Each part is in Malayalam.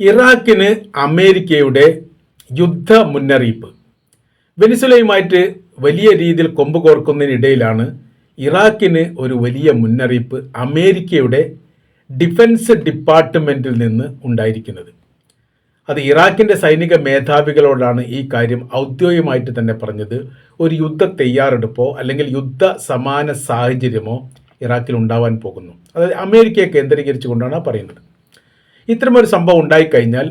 ഇറാഖിന് അമേരിക്കയുടെ യുദ്ധ മുന്നറിയിപ്പ് വെനിസുലയുമായിട്ട് വലിയ രീതിയിൽ കൊമ്പ് കോർക്കുന്നതിനിടയിലാണ് ഇറാഖിന് ഒരു വലിയ മുന്നറിയിപ്പ് അമേരിക്കയുടെ ഡിഫൻസ് ഡിപ്പാർട്ട്മെന്റിൽ നിന്ന് ഉണ്ടായിരിക്കുന്നത്. അത് ഇറാഖിന്റെ സൈനിക മേധാവികളോടാണ് ഈ കാര്യം ഔദ്യോഗികമായിട്ട് തന്നെ പറഞ്ഞത്. ഒരു യുദ്ധ തയ്യാറെടുപ്പോ അല്ലെങ്കിൽ യുദ്ധ സമാന സാഹചര്യമോ ഇറാഖിൽ ഉണ്ടാവാൻ പോകുന്നു. അതായത് അമേരിക്കയെ കേന്ദ്രീകരിച്ചുകൊണ്ടാണ് പറയുന്നത്. ഇത്തരമൊരു സംഭവം ഉണ്ടായിക്കഴിഞ്ഞാൽ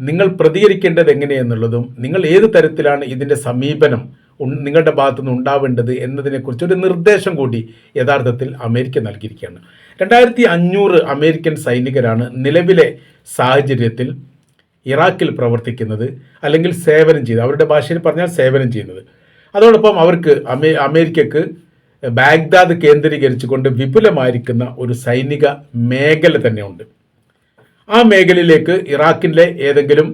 നിങ്ങൾ പ്രതികരിക്കേണ്ടത് എങ്ങനെയെന്നുള്ളതും നിങ്ങൾ ഏത് തരത്തിലാണ് ഇതിന്റെ സമീപനം നിങ്ങളുടെ ഭാഗത്തുനിന്ന് ഉണ്ടാവേണ്ടത് എന്നതിനെക്കുറിച്ച് ഒരു നിർദ്ദേശം കൂടി യഥാർത്ഥത്തിൽ അമേരിക്ക നൽകിയിരിക്കുകയാണ്. രണ്ടായിരത്തി അഞ്ഞൂറ് അമേരിക്കൻ സൈനികരാണ് നിലവിലെ സാഹചര്യത്തിൽ ഇറാഖിൽ പ്രവർത്തിക്കുന്നത് അല്ലെങ്കിൽ സേവനം ചെയ്ത് അവരുടെ ഭാഷയിൽ പറഞ്ഞാൽ സേവനം ചെയ്യുന്നത്. അതോടൊപ്പം അവർക്ക് അമേ അമേരിക്കക്ക് ബാഗ്ദാദ് കേന്ദ്രീകരിച്ചുകൊണ്ട് വിപുലമായിരിക്കുന്ന ഒരു സൈനിക മേഖല തന്നെയുണ്ട്. ആ മേഖലയിലേക്ക് ഇറാഖിലെ ഏതെങ്കിലും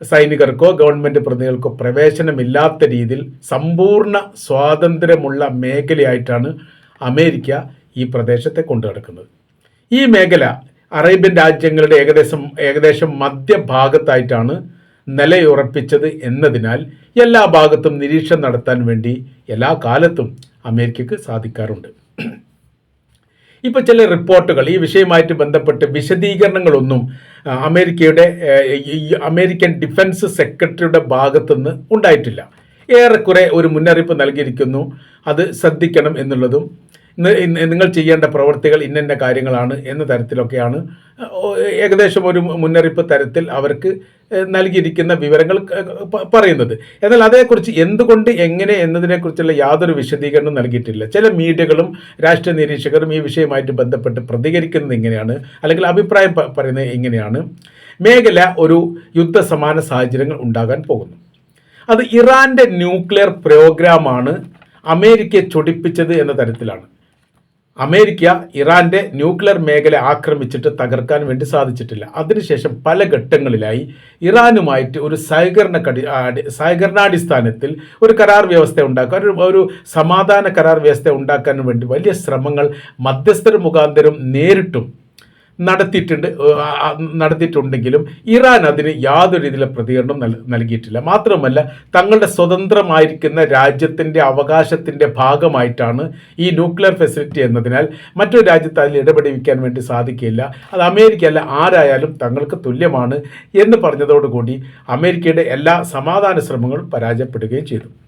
സൈനികർക്കോ ഗവൺമെന്റ് പ്രതിനിധികൾക്കോ പ്രവേശനമില്ലാത്ത രീതിയിൽ സമ്പൂർണ സ്വാതന്ത്ര്യമുള്ള മേഖലയായിട്ടാണ് അമേരിക്ക ഈ പ്രദേശത്തെ കൊണ്ടു നടക്കുന്നത്. ഈ മേഖല അറേബ്യൻ രാജ്യങ്ങളുടെ ഏകദേശം ഏകദേശം മധ്യഭാഗത്തായിട്ടാണ് നിലയുറപ്പിച്ചത് എന്നതിനാൽ എല്ലാ ഭാഗത്തും നിരീക്ഷണം നടത്താൻ വേണ്ടി എല്ലാ കാലത്തും അമേരിക്കക്ക് സാധിക്കാറുണ്ട്. ഇപ്പോൾ ചില റിപ്പോർട്ടുകൾ ഈ വിഷയമായിട്ട് ബന്ധപ്പെട്ട് വിശദീകരണങ്ങളൊന്നും അമേരിക്കയുടെ അമേരിക്കൻ ഡിഫൻസ് സെക്രട്ടറിയുടെ ഭാഗത്തുനിന്ന് ഉണ്ടായിട്ടില്ല. ഏറെക്കുറെ ഒരു മുന്നറിയിപ്പ് നൽകിയിരിക്കുന്നു. അത് ശ്രദ്ധിക്കണം എന്നുള്ളതും നിങ്ങൾ ചെയ്യേണ്ട പ്രവൃത്തികൾ ഇന്ന കാര്യങ്ങളാണ് എന്ന തരത്തിലൊക്കെയാണ് ഏകദേശം ഒരു മുന്നറിയിപ്പ് തരത്തിൽ അവർക്ക് നൽകിയിരിക്കുന്ന വിവരങ്ങൾ പറയുന്നത്. എന്നാൽ അതേക്കുറിച്ച് എന്തുകൊണ്ട് എങ്ങനെ എന്നതിനെക്കുറിച്ചുള്ള യാതൊരു വിശദീകരണവും നൽകിയിട്ടില്ല. ചില മീഡിയകളും രാഷ്ട്രീയ നിരീക്ഷകരും ഈ വിഷയമായിട്ട് ബന്ധപ്പെട്ട് പ്രതികരിക്കുന്നത് ഇങ്ങനെയാണ് അല്ലെങ്കിൽ അഭിപ്രായം പറയുന്നത് ഇങ്ങനെയാണ്. മേഖല ഒരു യുദ്ധസമാന സാഹചര്യങ്ങൾ ഉണ്ടാകാൻ പോകുന്നു. അത് ഇറാന്റെ ന്യൂക്ലിയർ പ്രോഗ്രാമാണ് അമേരിക്കയെ ചൊടിപ്പിച്ചത് എന്ന തരത്തിലാണ്. അമേരിക്ക ഇറാന്റെ ന്യൂക്ലിയർ മേഖല ആക്രമിച്ചിട്ട് തകർക്കാൻ വേണ്ടി സാധിച്ചിട്ടില്ല. അതിനുശേഷം പല ഘട്ടങ്ങളിലായി ഇറാനുമായിട്ട് ഒരു സഹകരണ കടി സഹകരണാടിസ്ഥാനത്തിൽ ഒരു കരാർ വ്യവസ്ഥ ഉണ്ടാക്കാൻ ഒരു ഒരു സമാധാന കരാർ വ്യവസ്ഥ ഉണ്ടാക്കാൻ വേണ്ടി വലിയ ശ്രമങ്ങൾ മധ്യസ്ഥർ മുഖാന്തരം നേരിട്ടും നടത്തിയിട്ടുണ്ട് നടത്തിയിട്ടുണ്ടെങ്കിലും ഇറാൻ അതിന് യാതൊരു രീതിയിലുള്ള പ്രതികരണം നൽ- നൽകിയിട്ടില്ല. മാത്രമല്ല തങ്ങളുടെ സ്വതന്ത്രമായിരിക്കുന്ന രാജ്യത്തിന്റെ അവകാശത്തിന്റെ ഭാഗമായിട്ടാണ് ഈ ന്യൂക്ലിയർ ഫെസിലിറ്റി എന്നതിനാൽ മറ്റൊരു രാജ്യത്ത് അതിൽ ഇടപെടിവിക്കാൻ വേണ്ടി സാധിക്കില്ല. അത് അമേരിക്ക അല്ല ആരായാലും തങ്ങൾക്ക് തുല്യമാണ് എന്ന് പറഞ്ഞതോടുകൂടി അമേരിക്കയുടെ എല്ലാ സമാധാന ശ്രമങ്ങളും പരാജയപ്പെടുകയും ചെയ്തു.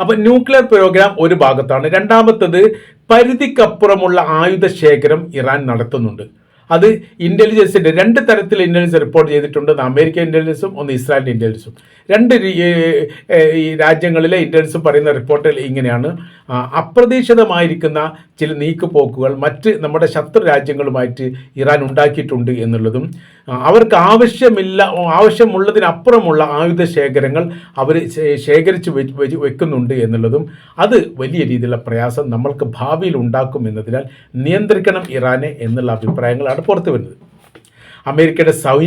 അപ്പോൾ ന്യൂക്ലിയർ പ്രോഗ്രാം ഒരു ഭാഗത്താണ്. രണ്ടാമത്തത് പരിധിക്കപ്പുറമുള്ള ആയുധ ശേഖരം ഇറാൻ നടത്തുന്നുണ്ട്. അത് ഇന്റലിജൻസിന്റെ രണ്ട് തരത്തിൽ ഇന്റലിജൻസ് റിപ്പോർട്ട് ചെയ്തിട്ടുണ്ട്. ഒന്ന് അമേരിക്കൻ ഇന്റലിജൻസും ഒന്ന് ഇസ്രായേൽ ഇന്റലിജൻസും രണ്ട് ഈ രാജ്യങ്ങളിലെ ഇന്റലിജൻസും പറയുന്ന റിപ്പോർട്ടുകൾ ഇങ്ങനെയാണ്. അപ്രതീക്ഷിതമായിരിക്കുന്ന ചില നീക്കുപോക്കുകൾ മറ്റ് നമ്മുടെ ശത്രു രാജ്യങ്ങളുമായിട്ട് ഇറാൻ ഉണ്ടാക്കിയിട്ടുണ്ട് എന്നുള്ളതും അവർക്ക് ആവശ്യമില്ല ആവശ്യമുള്ളതിനപ്പുറമുള്ള ആയുധ ശേഖരങ്ങൾ അവർ ശേഖരിച്ച് വെക്കുന്നുണ്ട് എന്നുള്ളതും അത് വലിയ രീതിയിലുള്ള പ്രയാസം നമ്മൾക്ക് ഭാവിയിൽ ഉണ്ടാക്കും എന്നതിനാൽ നിയന്ത്രിക്കണം ഇറാനെ എന്നുള്ള അഭിപ്രായങ്ങളാണ് പുറത്തു വരുന്നത്. അമേരിക്കയുടെ സൈ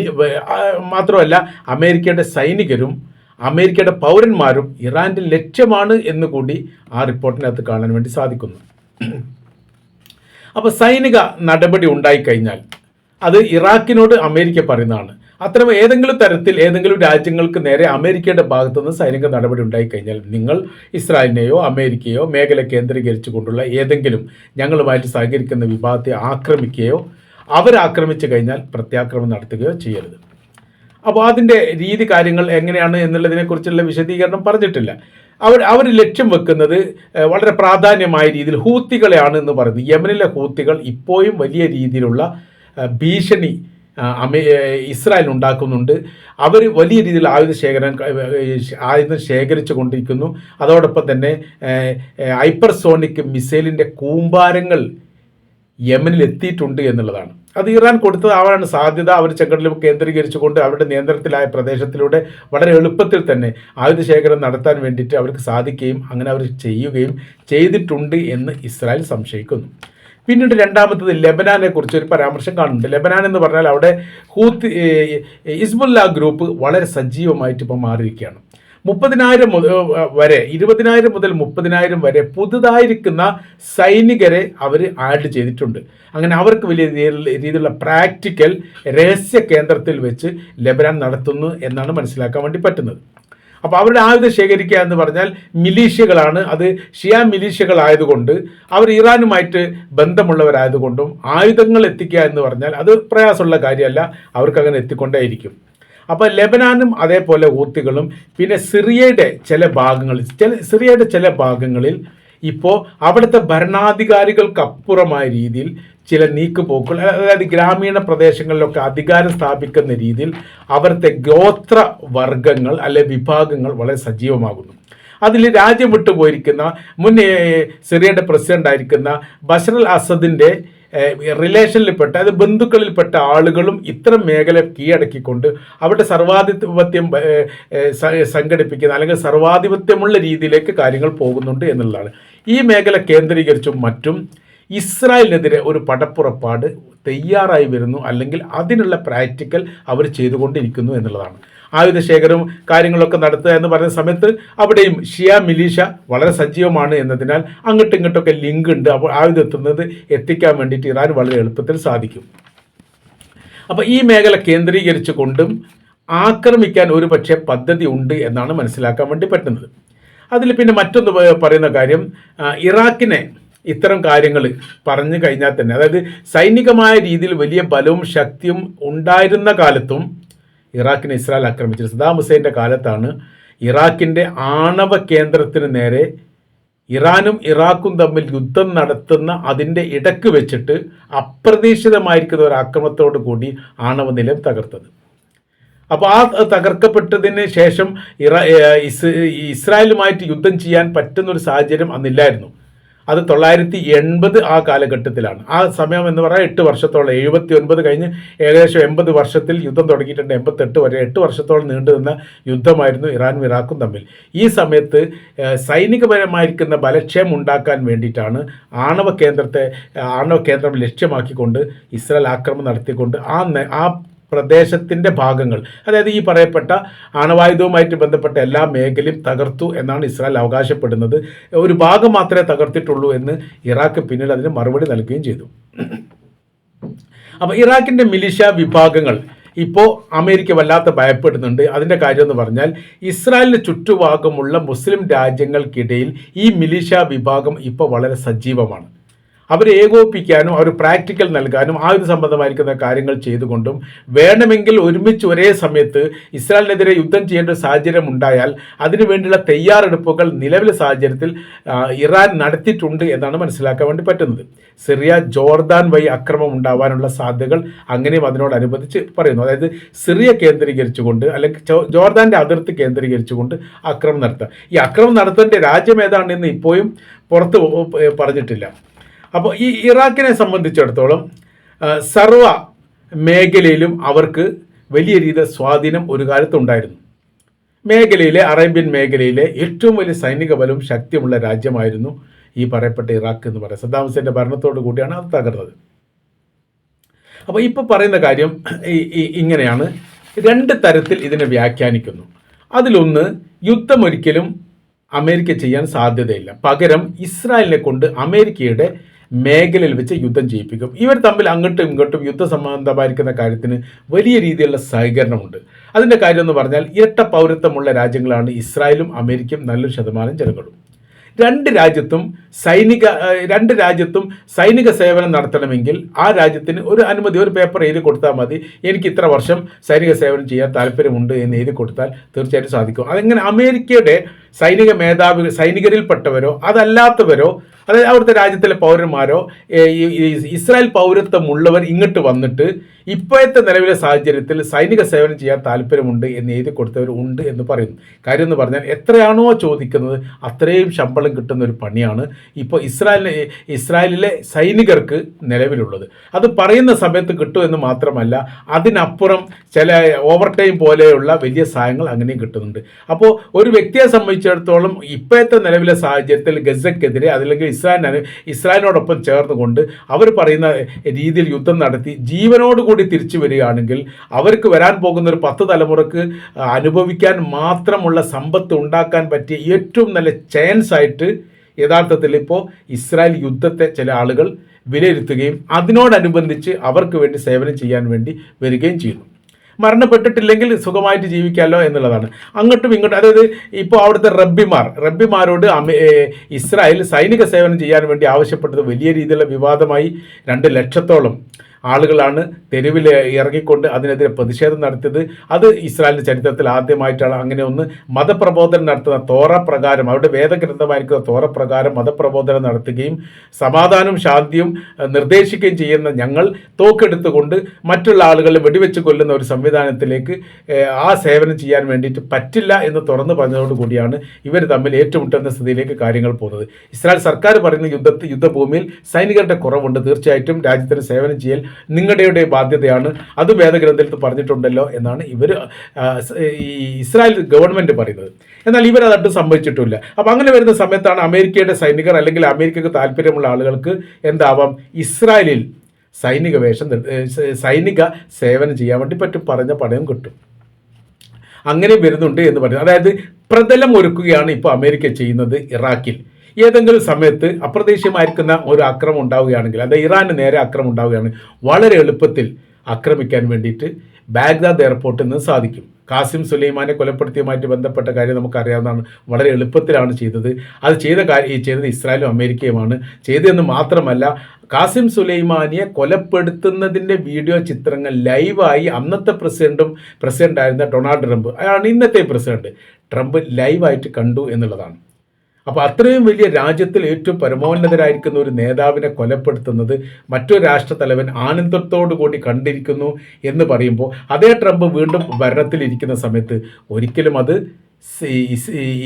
മാത്രമല്ല അമേരിക്കയുടെ സൈനികരും അമേരിക്കയുടെ പൗരന്മാരും ഇറാന്റെ ലക്ഷ്യമാണ് എന്ന് കൂടി ആ റിപ്പോർട്ടിനകത്ത് കാണാൻ വേണ്ടി സാധിക്കുന്നു. അപ്പോൾ സൈനിക നടപടി ഉണ്ടായിക്കഴിഞ്ഞാൽ അത് ഇറാഖിനോട് അമേരിക്ക പറയുന്നതാണ്. അത്തരം ഏതെങ്കിലും തരത്തിൽ ഏതെങ്കിലും രാജ്യങ്ങൾക്ക് നേരെ അമേരിക്കയുടെ ഭാഗത്തുനിന്ന് സൈനിക നടപടി ഉണ്ടായിക്കഴിഞ്ഞാൽ നിങ്ങൾ ഇസ്രായേലിനെയോ അമേരിക്കയോ മേഖല കേന്ദ്രീകരിച്ചു കൊണ്ടുള്ള ഏതെങ്കിലും ഞങ്ങളുമായിട്ട് സഹകരിക്കുന്ന വിഭാഗത്തെ ആക്രമിക്കുകയോ അവരാക്രമിച്ചു കഴിഞ്ഞാൽ പ്രത്യാക്രമം നടത്തുകയോ ചെയ്യരുത്. അപ്പോൾ അതിന്റെ രീതി കാര്യങ്ങൾ എങ്ങനെയാണ് എന്നുള്ളതിനെക്കുറിച്ചുള്ള വിശദീകരണം പറഞ്ഞിട്ടില്ല. അവർ അവർ ലക്ഷ്യം വെക്കുന്നത് വളരെ പ്രാധാന്യമായ രീതിയിൽ ഹൂത്തികളെയാണ് എന്ന് പറയുന്നത്. യമനിലെ ഹൂത്തികൾ ഇപ്പോഴും വലിയ രീതിയിലുള്ള ഭീഷണി അമേ ഇസ്രായേൽ ഉണ്ടാക്കുന്നുണ്ട്. അവർ വലിയ രീതിയിൽ ആയുധ ശേഖരം ആയുധം ശേഖരിച്ചു കൊണ്ടിരിക്കുന്നു. അതോടൊപ്പം തന്നെ ഹൈപ്പർസോണിക് മിസൈലിന്റെ കൂമ്പാരങ്ങൾ യമനിൽ എത്തിയിട്ടുണ്ട് എന്നുള്ളതാണ്. അത് ഇറാൻ കൊടുത്തത് ആവാനാണ് സാധ്യത. അവർ ചെങ്കടലും കേന്ദ്രീകരിച്ചുകൊണ്ട് അവരുടെ നിയന്ത്രണത്തിലായ പ്രദേശത്തിലൂടെ വളരെ എളുപ്പത്തിൽ തന്നെ ആയുധ ശേഖരം നടത്താൻ വേണ്ടിയിട്ട് അവർക്ക് സാധിക്കുകയും അങ്ങനെ അവർ ചെയ്യുകയും ചെയ്തിട്ടുണ്ട് എന്ന് ഇസ്രായേൽ സംശയിക്കുന്നു. പിന്നീട് രണ്ടാമത്തത് ലെബനാനെ കുറിച്ച് ഒരു പരാമർശം കാണുന്നുണ്ട്. ലെബനാൻ എന്ന് പറഞ്ഞാൽ അവിടെ ഹൂത്ത് ഇസ്ബുല്ല ഗ്രൂപ്പ് വളരെ സജീവമായിട്ട് ഇപ്പോൾ മാറിയിരിക്കുകയാണ്. മുപ്പതിനായിരം വരെ ഇരുപതിനായിരം മുതൽ മുപ്പതിനായിരം വരെ പുതുതായിരിക്കുന്ന സൈനികരെ അവർ ആഡ് ചെയ്തിട്ടുണ്ട്. അങ്ങനെ അവർക്ക് വലിയ രീതിയിലുള്ള പ്രാക്ടിക്കൽ രഹസ്യ കേന്ദ്രത്തിൽ വെച്ച് ലെബനാൻ നടത്തുന്നു എന്നാണ് മനസ്സിലാക്കാൻ വേണ്ടി പറ്റുന്നത്. അപ്പോൾ അവരുടെ ആയുധം ശേഖരിക്കുക എന്ന് പറഞ്ഞാൽ മിലീഷ്യകളാണ്. അത് ഷിയ മിലീഷ്യകളായതുകൊണ്ട് അവർ ഇറാനുമായിട്ട് ബന്ധമുള്ളവരായതുകൊണ്ടും ആയുധങ്ങൾ എത്തിക്കുക എന്ന് പറഞ്ഞാൽ അത് പ്രയാസമുള്ള കാര്യമല്ല. അവർക്കങ്ങനെ എത്തിക്കൊണ്ടേയിരിക്കും. അപ്പോൾ ലെബനാനും അതേപോലെ ഊത്തികളും പിന്നെ സിറിയയുടെ ചില ഭാഗങ്ങളിൽ ചില സിറിയയുടെ ചില ഭാഗങ്ങളിൽ ഇപ്പോൾ അവിടുത്തെ ഭരണാധികാരികൾക്കപ്പുറമായ രീതിയിൽ ചില നീക്കുപോക്കുകൾ അതായത് ഗ്രാമീണ പ്രദേശങ്ങളിലൊക്കെ അധികാരം സ്ഥാപിക്കുന്ന രീതിയിൽ അവിടുത്തെ ഗോത്ര വർഗങ്ങൾ അല്ലെ വിഭാഗങ്ങൾ വളരെ സജീവമാകുന്നു. അതിൽ രാജ്യം വിട്ടുപോയിരിക്കുന്ന മുൻ സിറിയയുടെ പ്രസിഡന്റ് ആയിരിക്കുന്ന ബഷർ അൽ അസദിന്റെ റിലേഷനിൽപ്പെട്ട അത് ബന്ധുക്കളിൽപ്പെട്ട ആളുകളും ഇത്തരം മേഖല കീഴടക്കിക്കൊണ്ട് അവരുടെ സർവാധിപത്യം സംഘടിപ്പിക്കുന്ന അല്ലെങ്കിൽ സർവാധിപത്യമുള്ള രീതിയിലേക്ക് കാര്യങ്ങൾ പോകുന്നുണ്ട് എന്നുള്ളതാണ്. ഈ മേഖല കേന്ദ്രീകരിച്ചും മറ്റും ഇസ്രായേലിനെതിരെ ഒരു പടപ്പുറപ്പാട് തയ്യാറായി വരുന്നു അല്ലെങ്കിൽ അതിനുള്ള പ്രാക്ടിക്കൽ അവർ ചെയ്തുകൊണ്ടിരിക്കുന്നു എന്നുള്ളതാണ്. ആയുധശേഖരവും കാര്യങ്ങളൊക്കെ നടത്തുക എന്ന് പറയുന്ന സമയത്ത് അവിടെയും ഷിയ മിലീഷ വളരെ സജീവമാണ് എന്നതിനാൽ അങ്ങോട്ടും ഇങ്ങോട്ടൊക്കെ ലിങ്ക് ഉണ്ട്. അപ്പോൾ ആയുധം എത്തുന്നത് എത്തിക്കാൻ വേണ്ടിയിട്ട് ഇറാൻ വളരെ എളുപ്പത്തിൽ സാധിക്കും. അപ്പോൾ ഈ മേഖല കേന്ദ്രീകരിച്ചു കൊണ്ടും ആക്രമിക്കാൻ ഒരു പക്ഷേ പദ്ധതി ഉണ്ട് എന്നാണ് മനസ്സിലാക്കാൻ വേണ്ടി പറ്റുന്നത്. അതിൽ പിന്നെ മറ്റൊന്ന് പറയുന്ന കാര്യം ഇറാഖിനെ ഇത്തരം കാര്യങ്ങൾ പറഞ്ഞു കഴിഞ്ഞാൽ തന്നെ അതായത് സൈനികമായ രീതിയിൽ വലിയ ബലവും ശക്തിയും ഉണ്ടായിരുന്ന കാലത്തും ഇറാഖിനെ ഇസ്രായേൽ ആക്രമിച്ചത് സദാം ഹുസൈന്റെ കാലത്താണ് ഇറാഖിന്റെ ആണവ കേന്ദ്രത്തിന് നേരെ ഇറാനും ഇറാഖും തമ്മിൽ യുദ്ധം നടത്തുന്ന അതിന്റെ ഇടയ്ക്ക് വെച്ചിട്ട് അപ്രതീക്ഷിതമായിരിക്കുന്ന ഒരു ആക്രമണത്തോടു കൂടി ആണവ നിലയം തകർത്തത്. അപ്പോൾ ആ തകർക്കപ്പെട്ടതിന് ശേഷം ഇറാ ഇസ്രായേലുമായിട്ട് യുദ്ധം ചെയ്യാൻ പറ്റുന്നൊരു സാഹചര്യം അന്നില്ലായിരുന്നു. അത് തൊള്ളായിരത്തി എൺപത് ആ കാലഘട്ടത്തിലാണ്. ആ സമയം എന്ന് പറയാൻ എട്ട് വർഷത്തോളം എഴുപത്തി ഒൻപത് കഴിഞ്ഞ് ഏകദേശം എൺപത് വർഷത്തിൽ യുദ്ധം തുടങ്ങിയിട്ടുണ്ട്. എൺപത്തെട്ട് വരെ എട്ട് വർഷത്തോളം നീണ്ടു നിന്ന യുദ്ധമായിരുന്നു ഇറാനും ഇറാഖും തമ്മിൽ. ഈ സമയത്ത് സൈനികപരമായിരിക്കുന്ന ബലക്ഷയം ഉണ്ടാക്കാൻ വേണ്ടിയിട്ടാണ് ആണവ കേന്ദ്രത്തെ ആണവ കേന്ദ്രം ലക്ഷ്യമാക്കിക്കൊണ്ട് ഇസ്രായേൽ ആക്രമണം നടത്തിക്കൊണ്ട് ആ ആ പ്രദേശത്തിന്റെ ഭാഗങ്ങൾ. അതായത് ഈ പറയപ്പെട്ട ആണവായുധവുമായിട്ട് ബന്ധപ്പെട്ട എല്ലാ മേഖലയും തകർത്തു എന്നാണ് ഇസ്രായേൽ അവകാശപ്പെടുന്നത്. ഒരു ഭാഗം മാത്രമേ തകർത്തിട്ടുള്ളൂ എന്ന് ഇറാഖ് പിന്നീട് അതിന് മറുപടി നൽകുകയും ചെയ്തു. അപ്പോൾ ഇറാഖിന്റെ മിലിഷ്യ വിഭാഗങ്ങൾ ഇപ്പോൾ അമേരിക്ക വല്ലാത്ത ഭയപ്പെടുന്നുണ്ട്. അതിന്റെ കാര്യം എന്ന് പറഞ്ഞാൽ ഇസ്രായേലിന് ചുറ്റുഭാഗമുള്ള മുസ്ലിം രാജ്യങ്ങൾക്കിടയിൽ ഈ മിലിഷ്യ വിഭാഗം ഇപ്പോൾ വളരെ സജീവമാണ്. അവരെ ഏകോപിപ്പിക്കാനും അവർ പ്രാക്ടിക്കൽ നൽകാനും ആയുധ സംബന്ധമായിരിക്കുന്ന കാര്യങ്ങൾ ചെയ്തുകൊണ്ടും വേണമെങ്കിൽ ഒരുമിച്ച് ഒരേ സമയത്ത് ഇസ്രായേലിനെതിരെ യുദ്ധം ചെയ്യേണ്ട ഒരു സാഹചര്യം ഉണ്ടായാൽ അതിനുവേണ്ടിയുള്ള തയ്യാറെടുപ്പുകൾ നിലവിലെ സാഹചര്യത്തിൽ ഇറാൻ നടത്തിയിട്ടുണ്ട് എന്നാണ് മനസ്സിലാക്കാൻ വേണ്ടി പറ്റുന്നത്. സിറിയ ജോർദാൻ വഴി അക്രമം ഉണ്ടാവാനുള്ള സാധ്യതകൾ അങ്ങനെയും അതിനോടനുബന്ധിച്ച് പറയുന്നു. അതായത് സിറിയ കേന്ദ്രീകരിച്ചുകൊണ്ട് അല്ലെങ്കിൽ ജോർദാന്റെ അതിർത്തി കേന്ദ്രീകരിച്ചുകൊണ്ട് അക്രമം നടത്തുക. ഈ അക്രമം നടത്തേണ്ട രാജ്യം ഏതാണെന്ന് ഇപ്പോഴും പുറത്ത് പറഞ്ഞിട്ടില്ല. അപ്പോൾ ഈ ഇറാഖിനെ സംബന്ധിച്ചിടത്തോളം സർവ മേഖലയിലും അവർക്ക് വലിയ രീതിയിൽ സ്വാധീനം ഒരു കാലത്തുണ്ടായിരുന്നു. മേഖലയിലെ അറേബ്യൻ മേഖലയിലെ ഏറ്റവും വലിയ സൈനിക ബലവും ശക്തിയുമുള്ള രാജ്യമായിരുന്നു ഈ പറയപ്പെട്ട ഇറാഖ് എന്ന് പറയുന്നത്. സദ്ദാം ഹുസൈന്റെ ഭരണത്തോടു കൂടിയാണ് അത് തകർന്നത്. അപ്പോൾ ഇപ്പോൾ പറയുന്ന കാര്യം ഇങ്ങനെയാണ്. രണ്ട് തരത്തിൽ ഇതിനെ വ്യാഖ്യാനിക്കുന്നു. അതിലൊന്ന് യുദ്ധമൊരിക്കലും അമേരിക്ക ചെയ്യാൻ സാധ്യതയില്ല. പകരം ഇസ്രായേലിനെ കൊണ്ട് അമേരിക്കയുടെ മേഖലയിൽ വെച്ച് യുദ്ധം ചെയ്യിപ്പിക്കും ഇവർ തമ്മിൽ അങ്ങോട്ടും ഇങ്ങോട്ടും യുദ്ധ സംബന്ധമായിരിക്കുന്ന കാര്യത്തിന് വലിയ രീതിയിലുള്ള സഹകരണമുണ്ട്. അതിന്റെ കാര്യം എന്ന് പറഞ്ഞാൽ ഇരട്ട പൗരത്വമുള്ള രാജ്യങ്ങളാണ് ഇസ്രായേലും അമേരിക്കയും നല്ലൊരു ശതമാനം ജനങ്ങളും. രണ്ട് രാജ്യത്തും സൈനിക രണ്ട് രാജ്യത്തും സൈനിക സേവനം നടത്തണമെങ്കിൽ ആ രാജ്യത്തിന് ഒരു അനുമതി ഒരു പേപ്പർ എഴുതി കൊടുത്താൽ മതി. എനിക്ക് ഇത്ര വർഷം സൈനിക സേവനം ചെയ്യാൻ താല്പര്യമുണ്ട് എന്ന് എഴുതി കൊടുത്താൽ തീർച്ചയായിട്ടും സാധിക്കും. അതെങ്ങനെ അമേരിക്കയുടെ സൈനിക മേധാവി സൈനികരിൽപ്പെട്ടവരോ അതല്ലാത്തവരോ അതായത് അവിടുത്തെ രാജ്യത്തിലെ പൗരന്മാരോ ഇസ്രായേൽ പൗരത്വമുള്ളവർ ഇങ്ങോട്ട് വന്നിട്ട് ഇപ്പോഴത്തെ നിലവിലെ സാഹചര്യത്തിൽ സൈനിക സേവനം ചെയ്യാൻ താല്പര്യമുണ്ട് എന്ന് എഴുതി കൊടുത്തവർ ഉണ്ട് എന്ന് പറയുന്നു. കാര്യം എന്ന് പറഞ്ഞാൽ എത്രയാണോ ചോദിക്കുന്നത് അത്രയും ശമ്പളം കിട്ടുന്ന ഒരു പണിയാണ് ഇപ്പോൾ ഇസ്രായേലിന് ഇസ്രായേലിലെ സൈനികർക്ക് നിലവിലുള്ളത്. അത് പറയുന്ന സമയത്ത് കിട്ടുമെന്ന് മാത്രമല്ല അതിനപ്പുറം ചില ഓവർ ടൈം പോലെയുള്ള വലിയ സഹായങ്ങൾ അങ്ങനെയും കിട്ടുന്നുണ്ട്. അപ്പോൾ ഒരു വ്യക്തിയെ സംബന്ധിച്ചിടത്തോളം ഇപ്പോഴത്തെ നിലവിലെ സാഹചര്യത്തിൽ ഗസക്കെതിരെ അതല്ലെങ്കിൽ ഇസ്രായേലിന് ഇസ്രായേലിനോടൊപ്പം ചേർന്നുകൊണ്ട് അവർ പറയുന്ന രീതിയിൽ യുദ്ധം നടത്തി ജീവനോടുകൂടി തിരിച്ചു വരികയാണെങ്കിൽ അവർക്ക് വരാൻ പോകുന്ന ഒരു പത്ത് തലമുറയ്ക്ക് അനുഭവിക്കാൻ മാത്രമുള്ള സമ്പത്ത് ഉണ്ടാക്കാൻ പറ്റിയ ഏറ്റവും നല്ല ചാൻസ് ആയിട്ട് യഥാർത്ഥത്തിൽ ഇപ്പോൾ ഇസ്രായേൽ യുദ്ധത്തെ ചില ആളുകൾ വിലയിരുത്തുകയും അതിനോടനുബന്ധിച്ച് അവർക്ക് വേണ്ടി സേവനം ചെയ്യാൻ വേണ്ടി വരികയും ചെയ്യുന്നു. മരണപ്പെട്ടിട്ടില്ലെങ്കിൽ സുഖമായിട്ട് ജീവിക്കാമല്ലോ എന്നുള്ളതാണ്. അങ്ങോട്ടും ഇങ്ങോട്ടും അതായത് ഇപ്പോൾ അവിടുത്തെ റബ്ബിമാർ റബ്ബിമാരോട് ഇസ്രായേൽ സൈനിക സേവനം ചെയ്യാൻ വേണ്ടി ആവശ്യപ്പെട്ടത് വലിയ രീതിയിലുള്ള വിവാദമായി രണ്ട് ലക്ഷത്തോളം ആളുകളാണ് തെരുവിൽ ഇറങ്ങിക്കൊണ്ട് അതിനെതിരെ പ്രതിഷേധം നടത്തിയത്. അത് ഇസ്രായേലിന്റെ ചരിത്രത്തിൽ ആദ്യമായിട്ടാണ് അങ്ങനെ ഒന്ന് മതപ്രബോധനം നടത്തുന്ന തോറ പ്രകാരം അവരുടെ വേദഗ്രന്ഥമായിരിക്കുന്ന തോറ പ്രകാരം മതപ്രബോധനം നടത്തുകയും സമാധാനവും ശാന്തിയും നിർദ്ദേശിക്കുകയും ചെയ്യുന്ന ഞങ്ങൾ തോക്കെടുത്തുകൊണ്ട് മറ്റുള്ള ആളുകളെ വെടിവെച്ച് കൊല്ലുന്ന ഒരു സംവിധാനത്തിലേക്ക് ആ സേവനം ചെയ്യാൻ വേണ്ടിയിട്ട് പറ്റില്ല എന്ന് തുറന്നു പറഞ്ഞതോടുകൂടിയാണ് ഇവർ തമ്മിൽ ഏറ്റുമുട്ടുന്ന സ്ഥിതിയിലേക്ക് കാര്യങ്ങൾ പോകുന്നത്. ഇസ്രായേൽ സർക്കാർ പറയുന്ന യുദ്ധത്തിൽ യുദ്ധഭൂമിയിൽ സൈനികരുടെ കുറവുണ്ട്. തീർച്ചയായിട്ടും രാജ്യത്തിന് സേവനം ചെയ്യൽ നിങ്ങളുടെയുടെ ബാധ്യതയാണ്. അത് വേദഗ്രന്ഥത്തിൽ പറഞ്ഞിട്ടുണ്ടല്ലോ എന്നാണ് ഇവർ ഈ ഇസ്രായേൽ ഗവൺമെന്റ് പറയുന്നത്. എന്നാൽ ഇവരതായിട്ട് സംഭവിച്ചിട്ടില്ല. അപ്പോൾ അങ്ങനെ വരുന്ന സമയത്താണ് അമേരിക്കയുടെ സൈനികർ അല്ലെങ്കിൽ അമേരിക്കക്ക് താല്പര്യമുള്ള ആളുകൾക്ക് എന്താവാം? ഇസ്രായേലിൽ സൈനിക വേഷം സൈനിക സേവനം ചെയ്യാൻ വേണ്ടി പറ്റും പറഞ്ഞ പണയം കിട്ടും. അങ്ങനെ വരുന്നുണ്ട് എന്ന് പറയുന്നത് അതായത് പ്രതലം ഒരുക്കുകയാണ് ഇപ്പോൾ അമേരിക്ക ചെയ്യുന്നത് ഇറാഖിൽ. ഏതെങ്കിലും സമയത്ത് അപ്രതീക്ഷിതമായിരിക്കുന്ന ഒരു ആക്രമം ഉണ്ടാവുകയാണെങ്കിൽ അതായത് ഇറാന് നേരെ ആക്രമം ഉണ്ടാവുകയാണ് വളരെ എളുപ്പത്തിൽ ആക്രമിക്കാൻ വേണ്ടിയിട്ട് ബാഗ്ദാദ് എയർപോർട്ടിൽ നിന്ന് സാധിക്കും. കാസിം സുലൈമാനെ കൊലപ്പെടുത്തിയുമായിട്ട് ബന്ധപ്പെട്ട കാര്യം നമുക്കറിയാവുന്നതാണ്. വളരെ എളുപ്പത്തിലാണ് ചെയ്തത്. അത് ചെയ്ത കാര്യം ചെയ്തത് ഇസ്രായേലും അമേരിക്കയുമാണ്. ചെയ്തതെന്ന് മാത്രമല്ല കാസിം സുലൈമാനിയെ കൊലപ്പെടുത്തുന്നതിന്റെ വീഡിയോ ചിത്രങ്ങൾ ലൈവായി അന്നത്തെ പ്രസിഡന്റും പ്രസിഡന്റായിരുന്ന ഡൊണാൾഡ് ട്രംപ് അയാളാണ് ഇന്നത്തെ പ്രസിഡന്റ്. ട്രംപ് ലൈവായിട്ട് കണ്ടു എന്നുള്ളതാണ്. അപ്പോൾ അത്രയും വലിയ രാജ്യത്തിൽ ഏറ്റവും പരമോന്നതരായിരിക്കുന്ന ഒരു നേതാവിനെ കൊലപ്പെടുത്തുന്നത് മറ്റൊരു രാഷ്ട്രത്തലവൻ ആനന്ദത്തോടു കൂടി കണ്ടിരിക്കുന്നു എന്ന് പറയുമ്പോൾ അതേ ട്രംപ് വീണ്ടും ഭരണത്തിലിരിക്കുന്ന സമയത്ത് ഒരിക്കലും അത്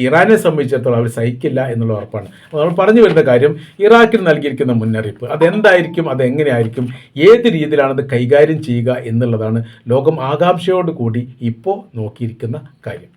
ഇറാനെ സംബന്ധിച്ചിടത്തോളം അവർ സഹിക്കില്ല എന്നുള്ള ഉറപ്പാണ്. നമ്മൾ പറഞ്ഞു വരുന്ന കാര്യം ഇറാഖിൽ നൽകിയിരിക്കുന്ന മുന്നറിയിപ്പ്. അതെന്തായിരിക്കും? അതെങ്ങനെയായിരിക്കും? ഏത് രീതിയിലാണത് കൈകാര്യം ചെയ്യുക എന്നുള്ളതാണ് ലോകം ആകാംക്ഷയോട് കൂടി ഇപ്പോൾ നോക്കിയിരിക്കുന്ന കാര്യം.